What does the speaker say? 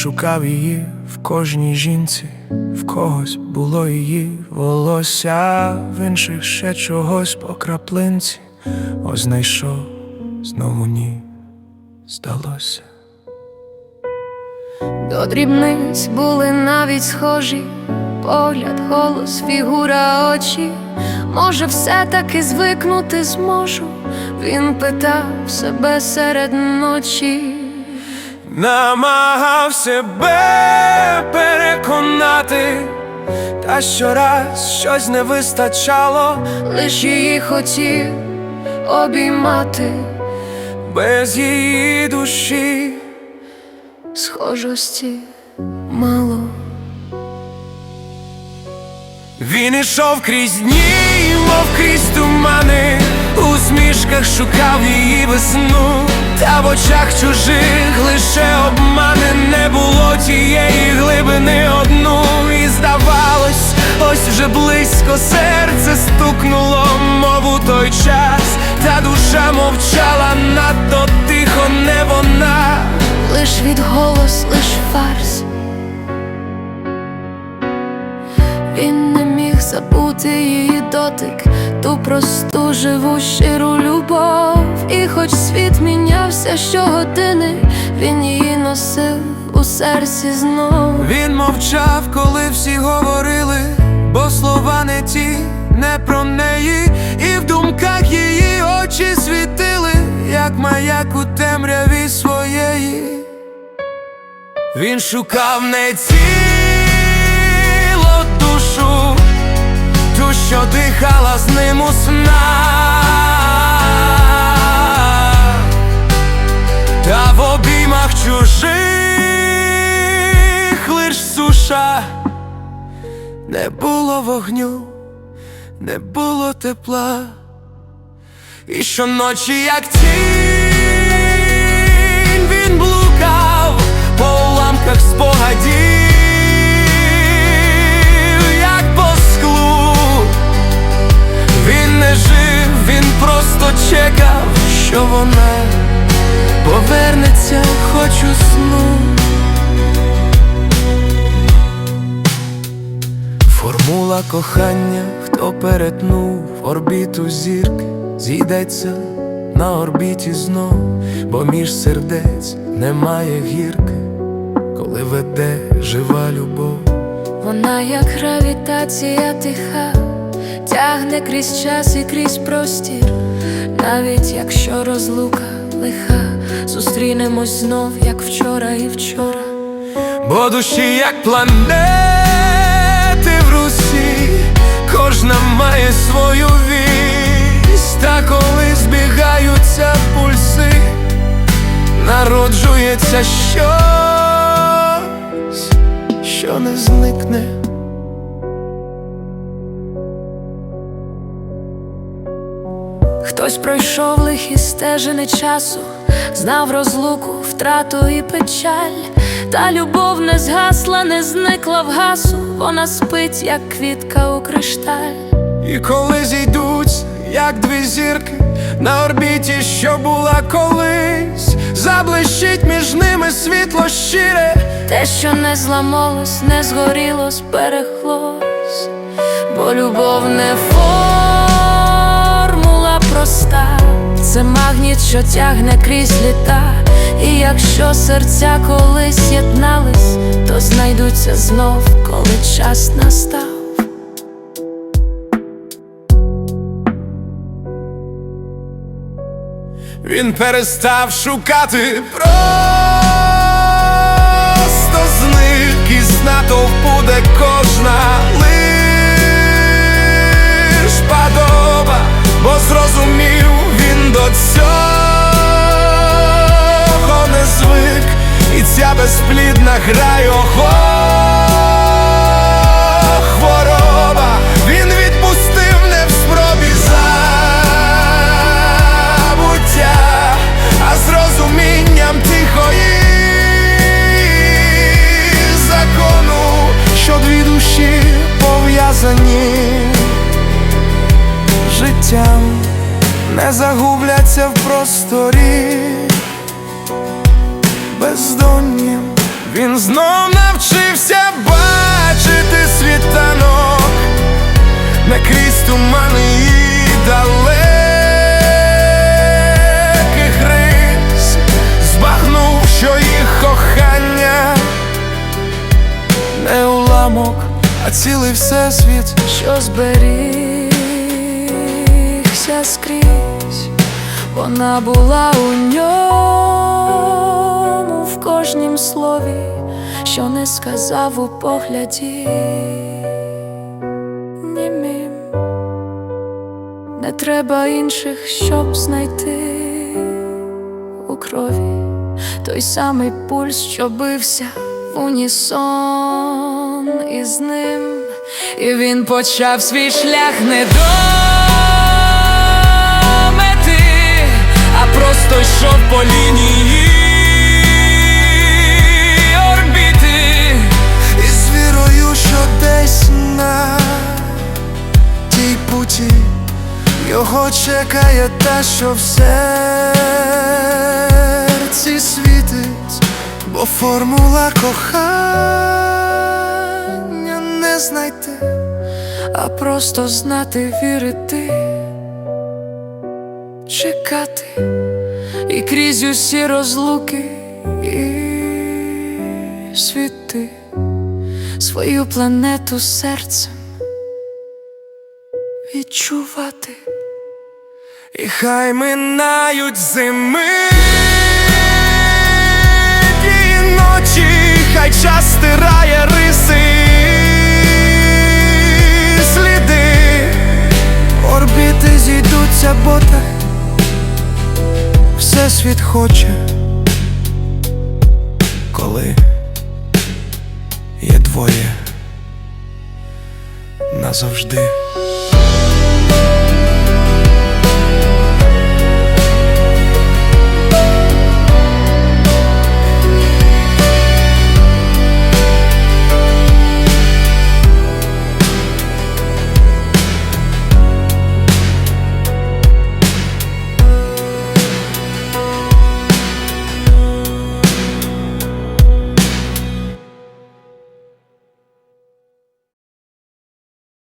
шукав її в кожній жінці, в когось було її волосся, в інших ще чогось по краплинці, ось знайшов, знову ні, здалося. До дрібниць були навіть схожі, погляд, голос, фігура, очі. Може, все-таки звикнути зможу. Він питав себе серед ночі. Намагав себе переконати, та щораз щось не вистачало Лиш її хотів обіймати без її душі. схожості мало. Він ішов крізь дні, мов крізь тумани, у смішках шукав її весну, та в очах чужих лише обмани не було тієї глибини одну, і здавалось, ось вже близько серце стукнуло, мов у той час, та душа мовчала надто тихо, не вона. Лиш відголос, лиш фарс. Він не міг забути її дотик, ту просту живу щиру любов. І хоч світ мінявся щогодини, він її носив у серці знов. Він мовчав, коли всі говорили, бо слова не ті, не про неї, і в думках її очі світили, як маяк у темряві своєї. Він шукав не тіло душу, ту, що дихала з ним у снах обіймах чужих лиш суша, не було вогню, не було тепла, і щоночі, як тінь, кохання, хто перетнув орбіту зірки, зійдеться на орбіті знов, бо між сердець немає гірки, коли веде жива любов. Вона, як гравітація тиха, тягне крізь час і крізь простір, навіть якщо розлука лиха, зустрінемось знов, як вчора і вчора. Бо душі, як планети в русі, кожна має свою вість, та коли збігаються пульси, народжується щось, пройшов лихі стежини часу, знав розлуку, втрату і печаль, та любов не згасла, не зникла в гасу, вона спить, як квітка у кришталь. І коли зійдуть, як дві зірки на орбіті, що була колись, заблищить між ними світло щире. Те, що не зламалось, не згоріло, збереглось, бо любов не формула проста, це магніт, що тягне крізь літа. І якщо серця колись єднались, то знайдуться знов, коли час настав. Він перестав шукати просто зник із натовпу, де кожна лиш подоба, бо зрозумів він до цього не звик, і ця безплідна грає його загубляться в просторі. Бездоннім, Він знов навчився бачити світанок на крізь тумани і далеких рис. Збагнув, що їх кохання не уламок, а цілий всесвіт. що зберігся скрізь, вона була у ньому в кожнім слові, що не сказав у погляді. Німім, не треба інших, щоб знайти у крові той самий пульс, що бився в унісон із ним, і він почав свій шлях не його чекає те, що в серці світить, бо формула кохання не знайти. а просто знати, вірити, чекати і крізь усі розлуки і світи свою планету серцем відчувати. І хай минають зими і ночі, хай час стирає риси, сліди, орбіти зійдуться, бо так Всесвіт хоче, коли є двоє назавжди.